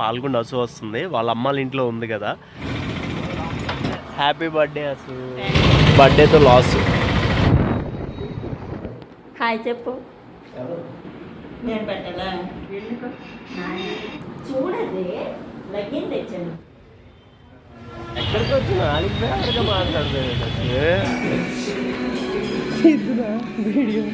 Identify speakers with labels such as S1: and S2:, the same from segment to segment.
S1: పాల్గొండ అసు వస్తుంది. వాళ్ళ అమ్మాళ్ళ ఇంట్లో ఉంది కదా. Happy birthday Asu. బర్త్డేతో లాస్
S2: హాయ్ చెప్పు. నేను పెట్టాలా? చూడదే లగ్గిన్ తెచ్చాను.
S1: ఎక్కడికి వచ్చిన? ఆడిగా మాట్లాడుతుంది వీడియో?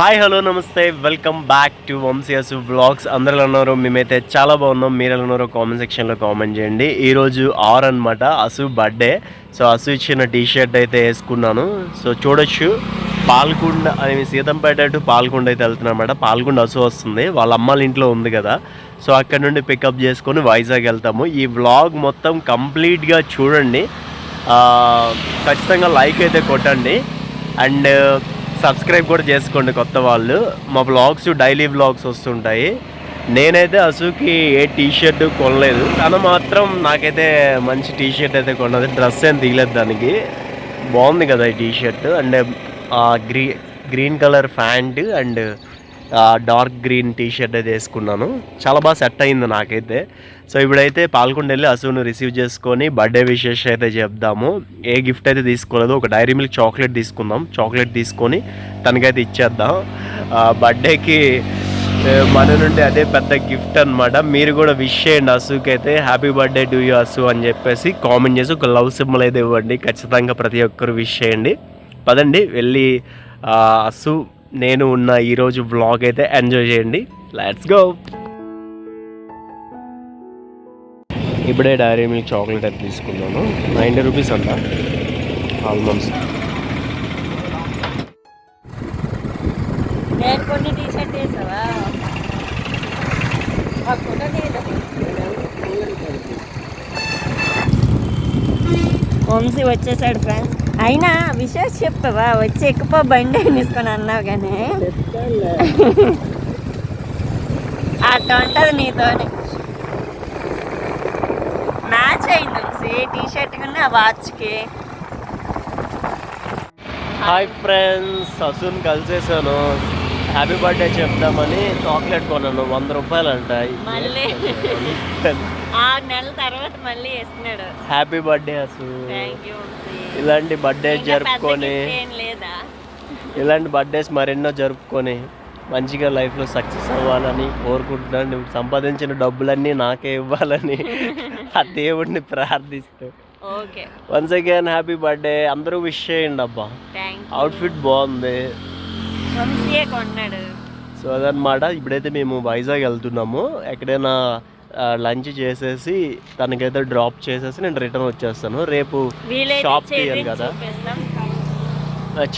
S1: హాయ్ హలో నమస్తే. Welcome back to Vamsi's vlogs అందరూ ఉన్నారో ఉన్నారు మేమైతే చాలా బాగున్నాం. మీరు ఎలా ఉన్నారో కామెంట్ సెక్షన్లో కామెంట్ చేయండి. ఈరోజు ఆర్ అనమాట అసు బర్త్డే సో అసు ఇచ్చిన టీషర్ట్ అయితే వేసుకున్నాను. సో చూడొచ్చు. పాల్కొండ అని సీతంపేట టు పాల్కొండ అయితే వెళ్తున్నాను అనమాట పాల్కొండ అసు వస్తుంది. వాళ్ళ అమ్మాళ్ళ ఇంట్లో ఉంది కదా. సో అక్కడ నుండి పికప్ చేసుకొని వైజాగ్ వెళ్తాము. ఈ వ్లాగ్ మొత్తం కంప్లీట్గా చూడండి. Uh, ఖచ్చితంగా లైక్ అయితే కొట్టండి. అండ్ సబ్స్క్రైబ్ కూడా చేసుకోండి కొత్త వాళ్ళు. మా బ్లాగ్స్ డైలీ బ్లాగ్స్ వస్తుంటాయి. నేనైతే అసూకి ఏ టీ షర్ట్ కొనలేదు. తను మాత్రం నాకైతే మంచి టీ షర్ట్ అయితే కొన్నది. డ్రెస్ ఏం తీయలేదు దానికి. బాగుంది కదా ఈ T shirt and గ్రీ green colour pant and dark green T shirt అయితే వేసుకున్నాను. చాలా బాగా సెట్ అయింది నాకైతే. సో ఇప్పుడైతే పాల్గొండ వెళ్ళి అసువును రిసీవ్ చేసుకొని బర్త్డే విషెస్ అయితే చెప్దాము. ఏ గిఫ్ట్ అయితే తీసుకోలేదు ఒక డైరీ మిల్క్ చాక్లెట్ తీసుకుందాం. చాక్లెట్ తీసుకొని తనకైతే ఇచ్చేద్దాం. బర్త్డేకి మన నుండి అదే పెద్ద గిఫ్ట్ అనమాట మీరు కూడా విష్ చేయండి అసూకి అయితే happy birthday to you Asu అని చెప్పేసి కామెంట్ చేసి ఒక లవ్ సింబల్ అయితే ఇవ్వండి. ఖచ్చితంగా ప్రతి ఒక్కరు విష్ చేయండి. పదండి వెళ్ళి ఆ, అసు నేను ఉన్న ఈరోజు వ్లాగ్ అయితే ఎంజాయ్ చేయండి. లెట్స్ గో ఇప్పుడే డైరీ మిల్క్ చాక్లెట్ అయితే తీసుకున్నాను నైంటీ రూపీస్ అంట. ఆల్మోస్ట్
S2: నేను కొన్ని టీ షర్ట్ వేసావా? ఆ ఫోటో తీయదా? వంశీ వచ్చేసాడు ఫ్రెండ్స్. అయినా విషయం చెప్పవా? వచ్చి ఎక్కువ బండి తీసుకొని అన్నావు కానీ అట్లా ఉంటుంది నీతోని. మ్యాచ్ అయింది టీ షర్ట్ కన్నా ఆ వాచ్కి
S1: హాయ్ ఫ్రెండ్స్ అసున్ కలిసేసాను. హ్యాపీ బర్త్డే చెప్దామని చాక్లెట్ కొన్నాను. వంద రూపాయలు అంట
S2: మళ్ళీ ఆరు నెలల తర్వాత మళ్ళీ
S1: హ్యాపీ బర్త్డే అసు
S2: థ్యాంక్ యూ వంశీ
S1: ఇలాంటి బర్త్డే జరుపుకొని ఇలాంటి బర్త్డేస్ మరెన్నో జరుపుకొని మంచిగా లైఫ్లో సక్సెస్ అవ్వాలని కోరుకుంటున్నాను. సంపాదించిన డబ్బులన్నీ నాకే ఇవ్వాలని ఆ దేవుడిని ప్రార్థిస్తూ.
S2: Okay.
S1: Once again happy birthday అందరూ విష్ చేయండి అబ్బా. అవుట్ఫిట్ బాగుంది. సో అదనమాట ఇప్పుడైతే మేము వైజాగ్ వెళ్తున్నాము. ఎక్కడైనా లంచ్ చేసేసి తనకైతే డ్రాప్ చేసేసి నేను రిటర్న్ వచ్చేస్తాను. రేపు షాప్ తీయాలి కదా.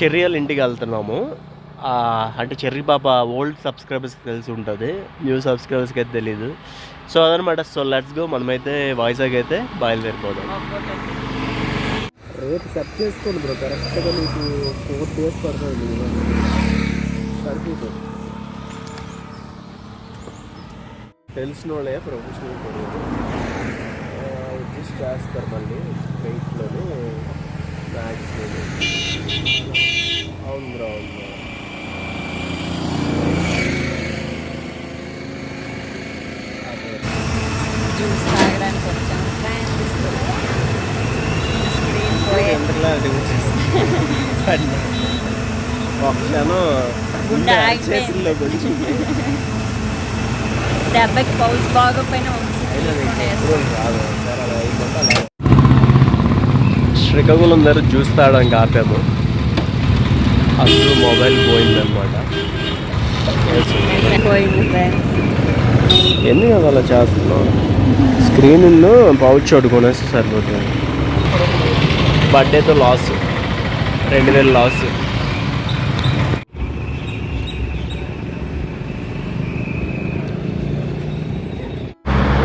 S1: చెర్రియల్ ఇంటికి వెళ్తున్నాము. ఆ, అంటే చెర్రీ పాప ఓల్డ్ సబ్స్క్రైబర్స్కి తెలిసి ఉంటుంది. న్యూ సబ్స్క్రైబర్స్కి అయితే తెలీదు. సో అదనమాట. So let's go. మనమైతే వైజాగ్ అయితే బయలుదేరిపోదాం. రేపు సెట్ చేసుకోండి బ్రో. కరెక్ట్గా నీకు ఫోర్ డేస్ పడుతుంది. సరిపోతుంది. తెలిసిన వాళ్ళే ప్రొఫెషనల్ అడ్జస్ట్ చేస్తారు మళ్ళీ వెయిట్లోని మ్యాక్స్లోని అవును బ్రో అవును బ్రో.
S2: జ్యూస్ తాగడానికి వచ్చాం స్క్రీన్ పోయే
S1: ఒక క్షణం
S2: గుండె ఆగిపోయింది. దెబ్బకి పౌల్స్ బాగోపోయినా.
S1: శ్రీకాకుళం దగ్గర జ్యూస్ తాగడానికి ఆపాము అసలు మొబైల్ పోయిందనమాట ఎందుకు అలా చేస్తున్నావు? స్క్రీన్ పౌచ్ ఒకటి కొనేస్తే సరిపోతుంది బర్త్డేతో లాస్ రెండు వేలు లాస్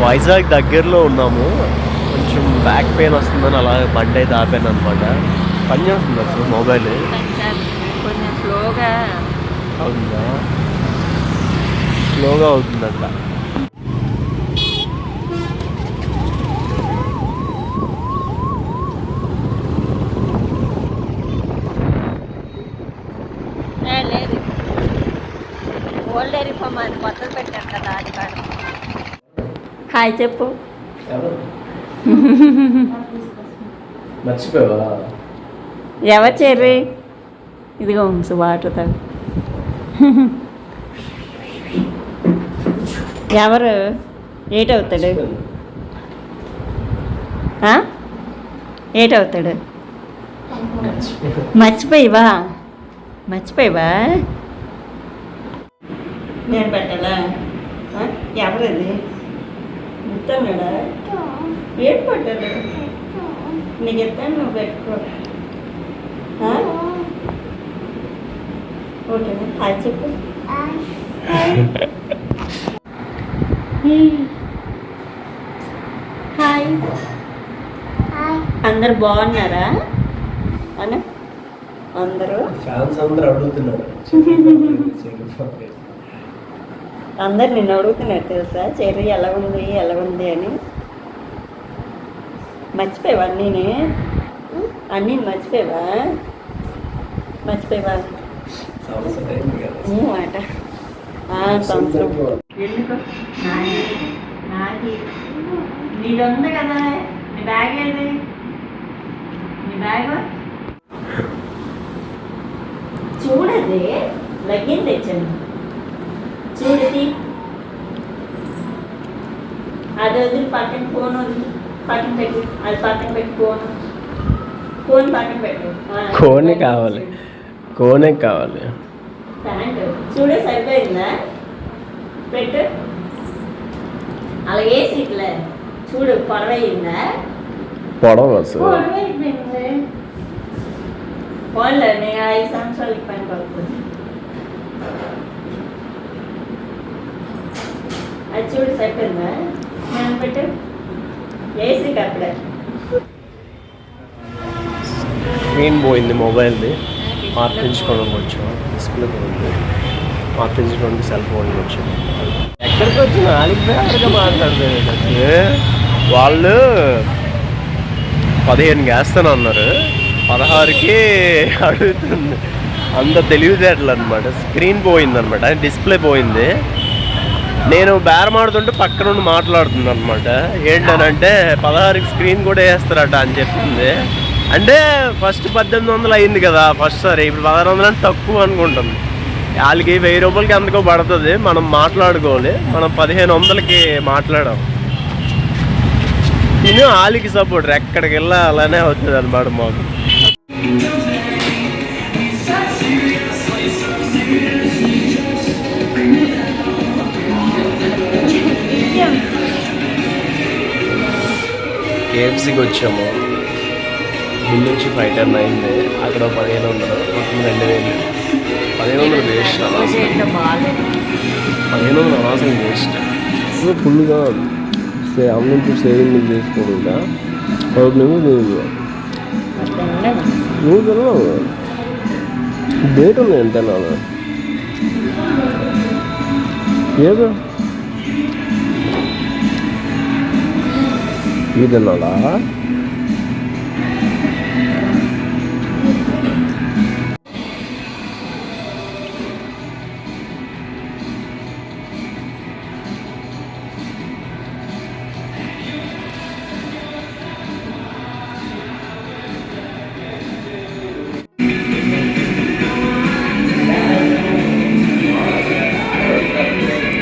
S1: వైజాగ్ దగ్గరలో ఉన్నాము. కొంచెం బ్యాక్ పెయిన్ వస్తుందని అలా బండి అయితే ఆపాను అనమాట పని చేస్తుంది అసలు మొబైల్
S2: కొంచెం స్లోగా
S1: అవుతుందా? స్లోగా అవుతుందంట.
S2: లేదు. ఓల్డ్ డైరీ ఫామ్ అది కొత్తది పెట్టారు కదా అది కాదు హాయ్ చెప్పు. ఎవరు? చెర్రి? ఇదిగో ఉంచు వాటర్ తాగు. ఎవరు? ఏటవుతాడు ఆ? ఏటవుతాడు మర్చిపోయివా? మర్చిపోయివా? నేను పెట్టాలా? ఎవరది? ఇస్తాడా ఏం పట్టాడు నీకు ఎత్తాను నువ్వు పెట్టుకో. ఓకే హాయ్ చెప్పు. హాయ్. అందరు బాగున్నారా? అన్న అందరూ?
S1: ఫ్యాన్స్ అందరూ అడుగుతున్నారు.
S2: అందరు నిన్ను అడుగుతున్నారు తెలుసా? చెర్రీ ఎలా ఉంది ఎలా ఉంది అని. మర్చిపోయావా అన్నీని? అన్నీ మర్చిపోయావా? మర్చిపోయావా? ఊ అట ఆ, సంవత్సరం. ఎందుకు? నాది నాది. నీది ఉంది కదా. నీ బ్యాగ్ ఏది? నీ బ్యాగ్? చూడది లగ్గిన్ తెచ్చాను. చూడది అది వదిలి పక్కన ఫోన్ వదిలి పక్కన పెట్టు అది పక్కన పెట్టు ఫోన్ ఫోన్ పక్కన పెట్టు ఆ,
S1: కోనే కావాలి కోనే కావాలి
S2: ప్యాంట్ చూడే సరిపోయిందా పెట్టు అలా వేసి ఇట్లా చూడు పొడవయిందా
S1: పొడవ అసలు
S2: పొడవైపోయింది పోన్లే నేను ఐదు సంవత్సరాలకి పని పడుతుంది అది చూడు సరిపోయిందా పెట్టు వేసి అప్పుడే
S1: స్క్రీన్ పోయింది మొబైల్ది మార్పించుకోవడానికి వచ్చాం డిస్ప్లే పోయింది మార్పించుకోవడానికి సెల్ ఫోన్ వచ్చాం ఎక్కడికి వచ్చిన అడిగిపోయాడుగా మాట్లాడలేదు వాళ్ళు పదిహేను వేస్తాను అన్నారు పదహారుకి అడుగుతుంది అంత తెలివితేటలు అనమాట స్క్రీన్ పోయింది అనమాట డిస్ప్లే పోయింది నేను బేరమాడుతుంటే పక్క నుండి మాట్లాడుతుంది అనమాట ఏంటనంటే పదహారుకి స్క్రీన్ కూడా వేస్తారట అని చెప్పింది. అంటే ఫస్ట్ పద్దెనిమిది వందలు అయింది కదా ఫస్ట్ సారి. ఇప్పుడు పదహారు వందలు అంటే తక్కువ అనుకుంటుంది వాళ్ళకి వెయ్యి రూపాయలకి ఎందుకో పడుతుంది. మనం మాట్లాడుకోవాలి. మనం పదిహేను వందలకి మాట్లాడాం. నేను వాళ్ళకి సపోర్ట్ ఎక్కడికి వెళ్ళా అలానే అవుతుంది అనమాట మాకు. కేఎఫ్సీకి వచ్చాము. బిల్ వచ్చి ఫైవ్ టెన్ అయింది అక్కడ పదిహేను వందలు మొత్తం రెండు వేలు. పదిహేను వందలు వేస్ట్ అనవసరం పదిహేను వందలు అనవసరం వేస్ట్ ఫుల్గా అమౌంట్ సేవింగ్ చేసుకోకుండా పదకొండు నువ్వు డేట్ ఉంది ఎంత ఏదో ఇది తిన్నాడా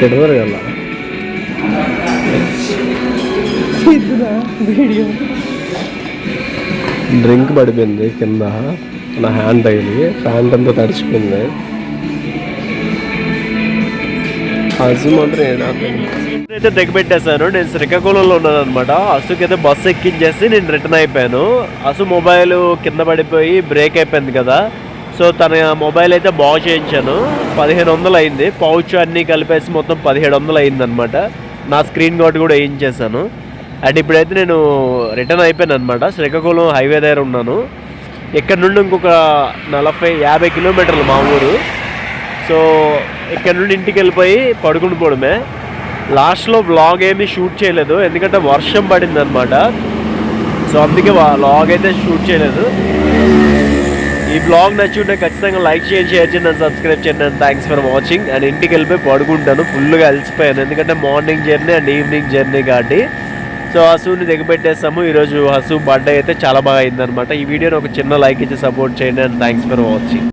S1: తిడతారు కదా డ్రింక్ పడిపోయింది కింద. నా హ్యాండ్ తగిలి. ప్యాంట్ అంతా తడిచిపోయింది. అసు మాత్రం అయితే దిగబెట్టేశాను నేను శ్రీకాకుళంలో ఉన్నాను అనమాట అసుకి అయితే బస్సు ఎక్కించేసి నేను రిటర్న్ అయిపోయాను. అసు మొబైల్ కింద పడిపోయి బ్రేక్ అయిపోయింది కదా. సో తన మొబైల్ అయితే బాగు చేయించాను. పదిహేను వందలు అయింది. పౌచ్ అన్నీ కలిపేసి మొత్తం పదిహేడు వందలు అయింది అనమాట నా స్క్రీన్ గార్డ్ కూడా వేయించేసాను అండ్ ఇప్పుడైతే నేను రిటర్న్ అయిపోయాను అనమాట శ్రీకాకుళం హైవే దగ్గర ఉన్నాను. ఇక్కడ నుండి ఇంకొక నలభై యాభై కిలోమీటర్లు మా ఊరు. సో ఇక్కడ నుండి ఇంటికి వెళ్ళిపోయి పడుకుని పోవడమే. లాస్ట్లో వ్లాగ్ ఏమీ షూట్ చేయలేదు. ఎందుకంటే వర్షం పడింది అనమాట సో అందుకే వ్లాగ్ అయితే షూట్ చేయలేదు. ఈ బ్లాగ్ నచ్చి ఉంటే ఖచ్చితంగా లైక్ చేయండి షేర్ చేయండి అండ్ సబ్స్క్రైబ్ చేయండి and thanks for watching and ఇంటికి వెళ్ళిపోయి పడుకుంటాను. ఫుల్గా అలసిపోయాను. ఎందుకంటే morning journey and evening journey కాబట్టి. సో హసుని దిగబెట్టేస్తాము. ఈరోజు హసు బర్త్డే అయితే చాలా బాగా అయిందనమాట ఈ వీడియోని ఒక చిన్న లైక్ ఇచ్చి సపోర్ట్ చేయండి అండ్ థ్యాంక్స్ ఫర్ వాచింగ్